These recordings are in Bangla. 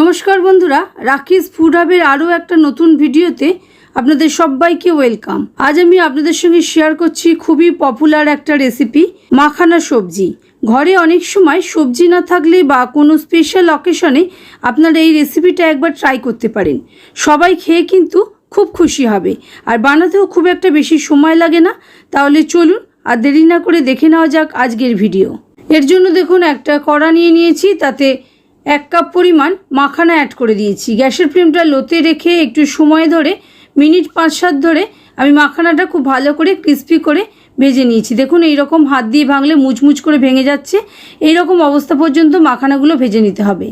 নমস্কার বন্ধুরা, রাকেশ ফুড হাবের আরও একটা নতুন ভিডিওতে আপনাদের সবাইকে ওয়েলকাম। আজ আমি আপনাদের সঙ্গে শেয়ার করছি খুবই পপুলার একটা রেসিপি মাখানা সবজি। ঘরে অনেক সময় সবজি না থাকলে বা কোনো স্পেশাল অকেশনে আপনারা এই রেসিপিটা একবার ট্রাই করতে পারেন। সবাই খেয়ে কিন্তু খুব খুশি হবে। আর বানাতেও খুব একটা বেশি সময় লাগে না। তাহলে চলুন আর দেরি না করে দেখে নেওয়া যাক আজকের ভিডিও এর জন্য দেখুন একটা কড়া নিয়ে নিয়েছি, তাতে এক কাপ পরিমাণ মাখানা অ্যাড করে দিয়েছি। গ্যাসের ফ্লেমটা লোতে রেখে একটু সময় ধরে, মিনিট পাঁচ সাত ধরে আমি মাখানাটা খুব ভালো করে ক্রিস্পি করে ভেজে নিয়েছি। দেখুন এই রকম হাত দিয়ে ভাঙলে মুচমুচ করে ভেঙে যাচ্ছে। এই রকম অবস্থা পর্যন্ত মাখানাগুলো ভেজে নিতে হবে।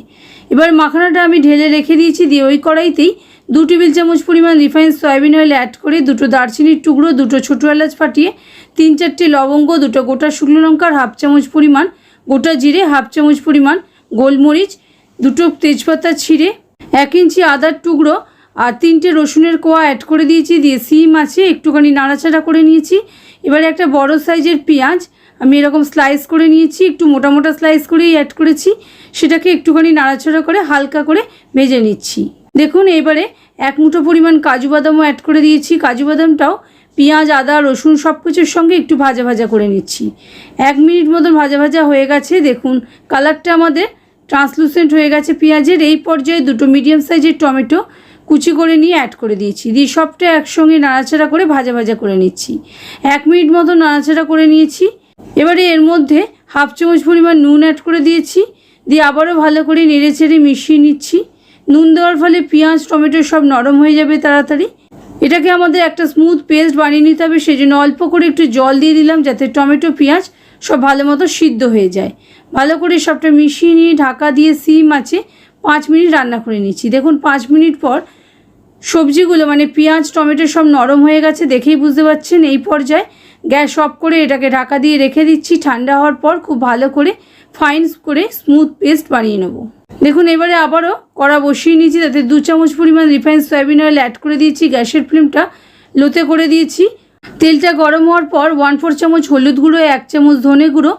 এবার মাখানাটা আমি ঢেলে রেখে দিয়েছি, দিয়ে ওই কড়াইতেই দু টেবিল চামচ পরিমাণ রিফাইন সয়াবিন অয়েল অ্যাড করে দুটো দারচিনির টুকরো, দুটো ছোটো এলাচ ফাটিয়ে তিন চারটে লবঙ্গ, দুটো গোটা শুকনো লঙ্কার হাফ চামচ পরিমাণ গোটা জিরে, হাফ চামচ পরিমাণ গোলমরিচ, দুটো তেজপাতা ছিঁড়ে, এক ইঞ্চি আদার টুকরো আর তিনটে রসুনের কোয়া অ্যাড করে দিয়েছি, দিয়ে সিম আছে, একটুখানি নাড়াচাড়া করে নিয়েছি। এবারে একটা বড় সাইজের পেঁয়াজ, আমি এরকম স্লাইস করে নিয়েছি, একটু মোটা মোটা স্লাইস করেই অ্যাড করেছি। সেটাকে একটুখানি নাড়াচাড়া করে হালকা করে ভেজে নিচ্ছি। দেখুন, এবারে এক মুঠো পরিমাণ কাজু বাদামও অ্যাড করে দিয়েছি। কাজু বাদামটাও পেঁয়াজ, আদা, রসুন সব কিছুর সঙ্গে একটু ভাজা ভাজা করে নিচ্ছি। এক মিনিট মতন ভাজা ভাজা হয়ে গেছে। দেখুন কালারটা আমাদের ট্রান্সলুসেন্ট হয়ে গেছে পেঁয়াজের। এই পর্যায়ে দুটো মিডিয়াম সাইজের টমেটো কুচি করে নিয়ে অ্যাড করে দিয়েছি। দিয়ে সবটা একসঙ্গে নাড়াচাড়া করে ভাজা ভাজা করে নিচ্ছি। এক মিনিট মতো নাড়াচাড়া করে নিয়েছি। এবারে এর মধ্যে হাফ চামচ পরিমাণ নুন অ্যাড করে দিয়েছি। দিয়ে আবারও ভালো করে নেড়ে চেড়ে মিশিয়ে নিচ্ছি। নুন দেওয়ার ফলে পেঁয়াজ, টমেটো সব নরম হয়ে যাবে তাড়াতাড়ি। এটাকে আমাদের একটা স্মুথ পেস্ট বানিয়ে নিতে হবে সেই জন্য অল্প করে একটু জল দিয়ে দিলাম যাতে টমেটো, পেঁয়াজ সব ভালো মতো সিদ্ধ হয়ে যায়। ভালো করে সবটা মিশিয়ে নিয়ে ঢাকা দিয়ে সিম আছে, পাঁচ মিনিট রান্না করে নিচ্ছি। দেখুন, পাঁচ মিনিট পর সবজিগুলো মানে পেঁয়াজ, টমেটো সব নরম হয়ে গেছে, দেখেই বুঝতে পারছেন, এই পর্যায়ে গ্যাস অফ করে এটাকে ঢাকা দিয়ে রেখে দিচ্ছি। ঠান্ডা হওয়ার পর খুব ভালো করে ফাইন করে স্মুথ পেস্ট বানিয়ে নেব। দেখুন, এবারে আবারও কড়া বসিয়ে নিয়েছি, তাতে দু চামচ পরিমাণ রিফাইন সয়াবিন অয়েল অ্যাড করে দিয়েছি, গ্যাসের ফ্লেমটা লোতে করে দিয়েছি। তেলটা গরম হওয়ার পর ওয়ান ফোর চামচ হলুদ গুঁড়ো, এক চামচ ধনে গুঁড়ো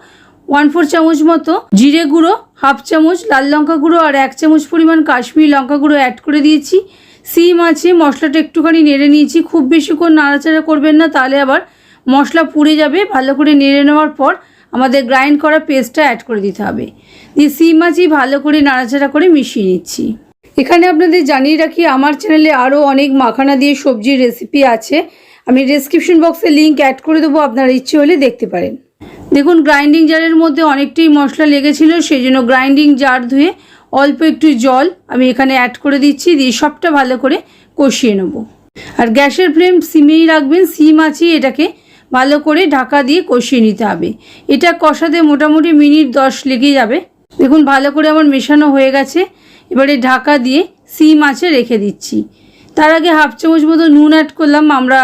ওয়ান ফোর চামচ মতো জিরে গুঁড়ো হাফ চামচ লাল লঙ্কা গুঁড়ো আর এক চামচ পরিমাণ কাশ্মীরি লঙ্কা গুঁড়ো অ্যাড করে দিয়েছি। সিম আছে, মশলাটা একটুখানি নেড়ে নিয়েছি, খুব বেশিক্ষণ নাড়াচাড়া করবেন না, তাহলে আবার মশলা পুড়ে যাবে। ভালো করে নেড়ে নেওয়ার পর আমাদের গ্রাইন্ড করা পেস্টটা অ্যাড করে দিতে হবে। দিয়ে সিম মাছি ভালো করে নাড়াচাড়া করে মিশিয়ে নিচ্ছি। এখানে আপনাদের জানিয়ে রাখি, আমার চ্যানেলে আরও অনেক মাখানা দিয়ে সবজির রেসিপি আছে। আমি ডেসক্রিপশন বক্সে লিঙ্ক অ্যাড করে দেবো, আপনারা ইচ্ছে হলে দেখতে পারেন। দেখুন গ্রাইন্ডিং জারের মধ্যে অনেকটাই মশলা লেগেছিল সেই জন্য গ্রাইন্ডিং জার ধুয়ে অল্প একটু জল আমি এখানে অ্যাড করে দিচ্ছি, দিয়ে সবটা ভালো করে কষিয়ে নেব। আর গ্যাসের ফ্লেম সিমেই রাখবেন, সিম আছে এটাকে ভালো করে ঢাকা দিয়ে কষিয়ে নিতে হবে। এটা কষাতে মোটামুটি মিনিট দশ লেগে যাবে। দেখুন, ভালো করে আমার মেশানো হয়ে গেছে। এবারে ঢাকা দিয়ে সিম আছে, রেখে দিচ্ছি। তার আগে হাফ চামচ মতো নুন অ্যাড করলাম। আমরা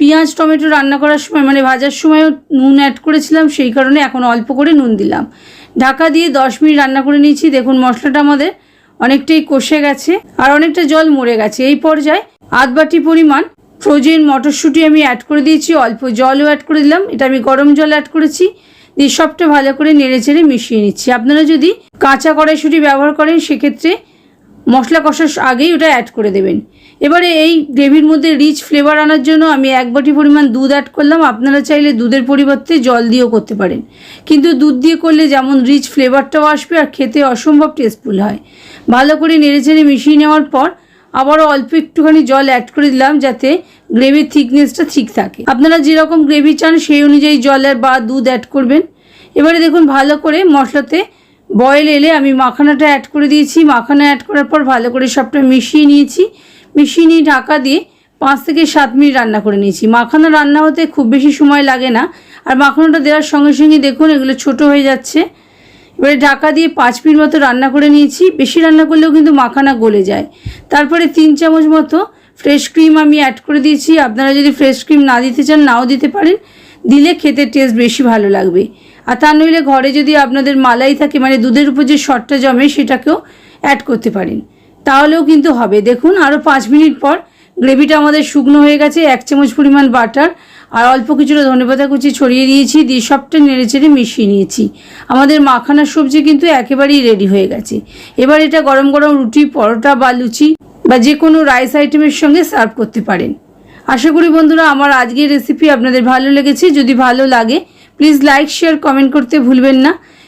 পেঁয়াজ, টমেটো রান্না করার সময় মানে ভাজার সময়ও নুন অ্যাড করেছিলাম, সেই কারণে এখন অল্প করে নুন দিলাম। ঢাকা দিয়ে দশ মিনিট রান্না করে নিয়েছি। দেখুন, মশলাটা আমাদের অনেকটাই কষে গেছে আর অনেকটা জল মরে গেছে। এই পর্যায়ে আধ বাটি পরিমাণ ফ্রোজেন মটরশুঁটি আমি অ্যাড করে দিয়েছি, অল্প জলও অ্যাড করে দিলাম। এটা আমি গরম জল অ্যাড করেছি। দিয়ে সবটা ভালো করে নেড়ে চেড়ে মিশিয়ে নিচ্ছি। আপনারা যদি কাঁচা কড়াইশুঁটি ব্যবহার করেন, সেক্ষেত্রে মশলা কষার আগেই ওটা অ্যাড করে দেবেন। এবারে এই গ্রেভির মধ্যে রিচ ফ্লেভার আনার জন্য আমি এক বাটি পরিমাণ দুধ অ্যাড করলাম। আপনারা চাইলে দুধের পরিবর্তে জল দিয়েও করতে পারেন। কিন্তু দুধ দিয়ে করলে যেমন রিচ ফ্লেভারটাও আসবে আর খেতে অসম্ভব টেস্টফুল হয়। ভালো করে নেড়ে চেড়ে মিশিয়ে নেওয়ার পর আবারও অল্প একটুখানি জল অ্যাড করে দিলাম যাতে গ্রেভির থিকনেসটা ঠিক থাকে। আপনারা যেরকম গ্রেভি চান সেই অনুযায়ী জলের বা দুধ অ্যাড করবেন। এবারে দেখুন ভালো করে মশলাতে বয়েল এলে আমি মাখানাটা অ্যাড করে দিয়েছি। মাখানা অ্যাড করার পর ভালো করে সবটা মিশিয়ে নিয়েছি। মিশিয়ে নিয়ে ঢাকা দিয়ে পাঁচ থেকে সাত মিনিট রান্না করে নিয়েছি। মাখানা রান্না হতে খুব বেশি সময় লাগে না। আর মাখানাটা দেওয়ার সঙ্গে সঙ্গে দেখুন এগুলো ছোট হয়ে যাচ্ছে। এবারে ঢাকা দিয়ে পাঁচ মিনিট মতো রান্না করে নিয়েছি। বেশি রান্না করলেও কিন্তু মাখানা গলে যায়। তারপরে তিন চামচ মতো ফ্রেশ ক্রিম আমি অ্যাড করে দিয়েছি। আপনারা যদি ফ্রেশ ক্রিম না দিতে চান, নাও দিতে পারেন। দিলে খেতে টেস্ট বেশি ভালো লাগবে। আর তা নইলে ঘরে যদি আপনাদের মালাই থাকে মানে দুধের উপর যে শটটা জমে, সেটাকেও অ্যাড করতে পারেন। তাহলেও কিন্তু হবে। দেখুন আরও পাঁচ মিনিট পর গ্রেভিটা আমাদের শুকনো হয়ে গেছে, এক চামচ পরিমাণ বাটার আর অল্প কিছুটা ধনেপাতা কুচি ছড়িয়ে দিয়েছি, দিয়ে সবটা নেড়ে চেড়ে মিশিয়ে নিয়েছি। আমাদের মাখানার সবজি কিন্তু একেবারেই রেডি হয়ে গেছে। এবার এটা গরম গরম রুটি, পরোটা বা লুচি বা যে কোনো রাইস আইটেমের সঙ্গে সার্ভ করতে পারেন। আশা করি বন্ধুরা আমার আজকের রেসিপি আপনাদের ভালো লেগেছে। যদি ভালো লাগে প্লিজ লাইক শেয়ার কমেন্ট করতে ভুলবেন না।